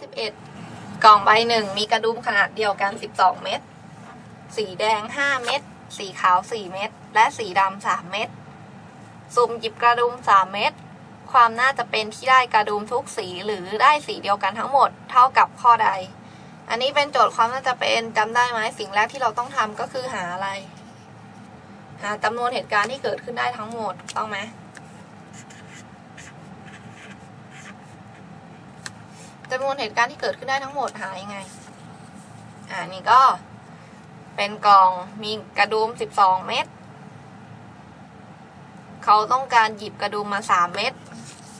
สิบเอ็ดกล่องใบหนึ่งมีกระดุมขนาดเดียวกันสิบสองเม็ด สีแดงห้าเม็ด สีขาวสี่เม็ด และสีดำสามเม็ด สุ่มหยิบกระดุมสามเม็ด ความน่าจะเป็นที่ได้กระดุมทุกสีหรือได้สีเดียวกันทั้งหมดเท่ากับข้อใด อันนี้เป็นโจทย์ความน่าจะเป็นจำได้ไหมสิ่งแรกที่เราต้องทำก็คือหาอะไร หาจำนวนเหตุการณ์ที่เกิดขึ้นได้ทั้งหมด ต้องไหม จำนวนเหตุการณ์ที่เกิดขึ้นได้ทั้งหมดหายังไง อ่านี่ก็เป็นกล่องมีกระดุม12เม็ดเขาต้องการหยิบกระดุมมา3เม็ด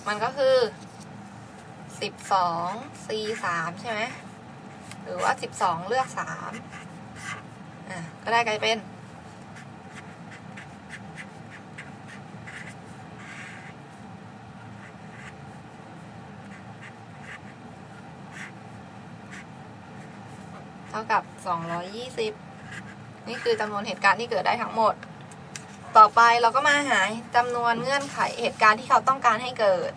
มันก็คือ12 C 3ใช่ไหมหรือว่า12เลือก3อ่าก็ได้กลายเป็น ท่ากับ 220 นี่คือจำนวนเหตุการณ์ที่เกิดได้ทั้งหมด ต่อไปเราก็มาหาจำนวนเงื่อนไขเหตุการณ์ที่เขาต้องการให้เกิด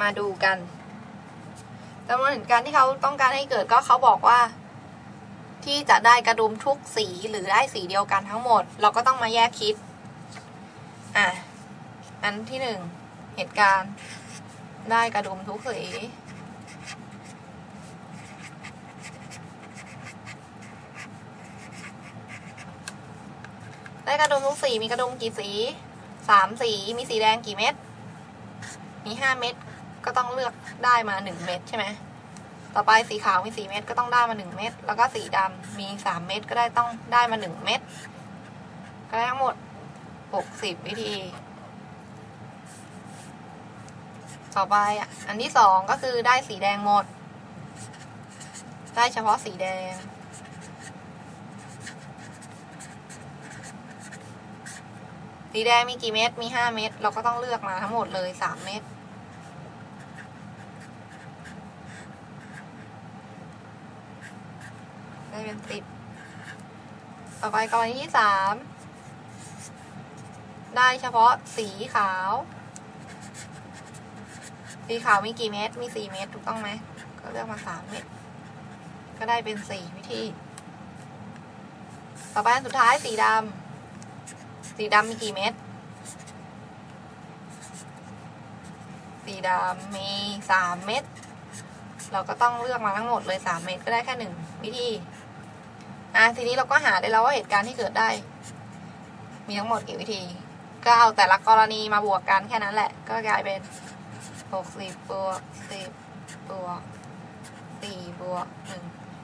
มาดูกันจำนวนเหตุการณ์ที่เขาต้องการให้เกิดก็เขาบอกว่า ที่จะได้กระดุมทุกสีหรือได้สีเดียวกันทั้งหมด เราก็ต้องมาแยกคิด อะ อันที่หนึ่งเหตุการณ์ ได้กระดุมทุกสี ได้กระดุมทุกสี มีกระดุมกี่สีสามสี มีสีแดงกี่เม็ด มีห้าเม็ด ก็ต้องเลือกได้มาหนึ่งเม็ดใช่ไหม ต่อไปสีขาวมีสี่เม็ดก็ต้องได้มาหนึ่งเม็ด แล้วก็สีดำมีสามเม็ดก็ได้ต้องได้มาหนึ่งเม็ด ก็ได้ทั้งหมดหกสิบวิธี ต่อไปอะอันที่สองก็คือได้สีแดงหมด ได้เฉพาะสีแดง สีแดงมีกี่เม็ดมีห้าเม็ดเราก็ต้องเลือกมาทั้งหมดเลยสามเม็ดได้เป็นสิบต่อไปกรณีที่สามได้เฉพาะสีขาว สีขาวมีกี่เม็ดมีสี่เม็ดถูกต้องไหมก็เลือกมาสามเม็ดก็ได้เป็นสี่วิธี ต่อไปอันสุดท้ายสีดำสีดำมีกี่เม็ดสีดำมีสามเม็ดเราก็ต้องเลือกมาทั้งหมดเลยสามเม็ดก็ได้แค่หนึ่งวิธีอะทีนี้เราก็หาได้แล้วว่าเหตุการณ์ที่เกิดได้ มีทั้งหมดกี่วิธี ก็เอาแต่ละกรณีมาบวกกันแค่นั้นแหละ ก็กลายเป็น หกสิบบวกสิบบวกสี่บวกหนึ่ง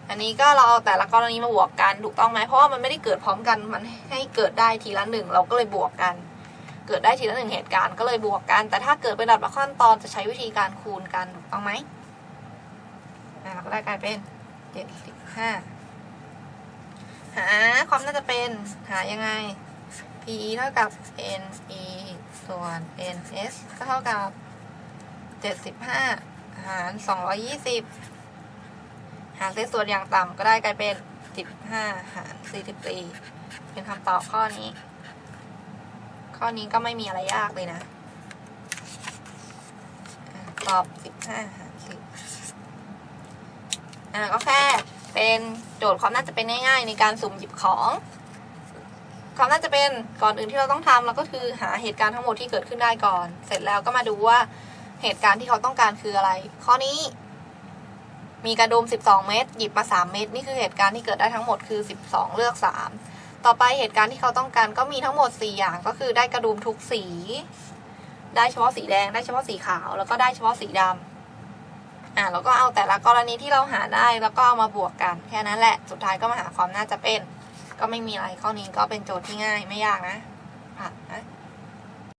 อันนี้ก็เราเอาแต่ละกรณีมาบวกกันถูกต้องไหมเพราะว่ามันไม่ได้เกิดพร้อมกันมันให้เกิดได้ทีละหนึ่งเราก็เลยบวกกัน เกิดได้ทีละหนึ่งเหตุการณ์ก็เลยบวกกัน แต่ถ้าเกิดเป็นดับขั้นตอนจะใช้วิธีการคูณกันถูกต้องไหมเราก็ได้กลายเป็นเจ็ดสิบห้าหาความน่าจะเป็นหายังไง p เท่ากับ n e ส่วน n s ก็เท่ากับ 75หาร220หารเศษส่วนอย่างต่ำก็ได้กลายเป็น15หาร44เป็นคำตอบข้อนี้ ข้อนี้ก็ไม่มีอะไรยากเลยนะอะตอบ15หาร10อะก็แค่เป็นโจทย์ความน่าจะเป็นง่ายๆในการสุ่มหยิบของความน่าจะเป็นก่อนอื่นที่เราต้องทำเราก็คือหาเหตุการณ์ทั้งหมดที่เกิดขึ้นได้ก่อน เสร็จแล้วก็มาดูว่า เหตุการณ์ที่เขาต้องการคืออะไร ข้อนี้ มีกระดุม 12 เม็ดหยิบมา 3 เม็ดนี่คือเหตุการณ์ที่เกิดได้ทั้งหมดคือ 12 เลือก 3 ต่อไปเหตุการณ์ที่เขาต้องการก็มีทั้งหมด 4 อย่างก็คือได้กระดุมทุกสี ได้เฉพาะสีแดง ได้เฉพาะสีขาว แล้วก็ได้เฉพาะสีดำอ่าแล้วก็เอาแต่ละกรณีที่เราหาได้แล้วก็เอามาบวกกัน แค่นั้นแหละสุดท้ายก็มาหาความน่าจะเป็น ก็ไม่มีอะไรข้อนี้ก็เป็นโจทย์ที่ง่ายไม่ยากนะผ่านนะ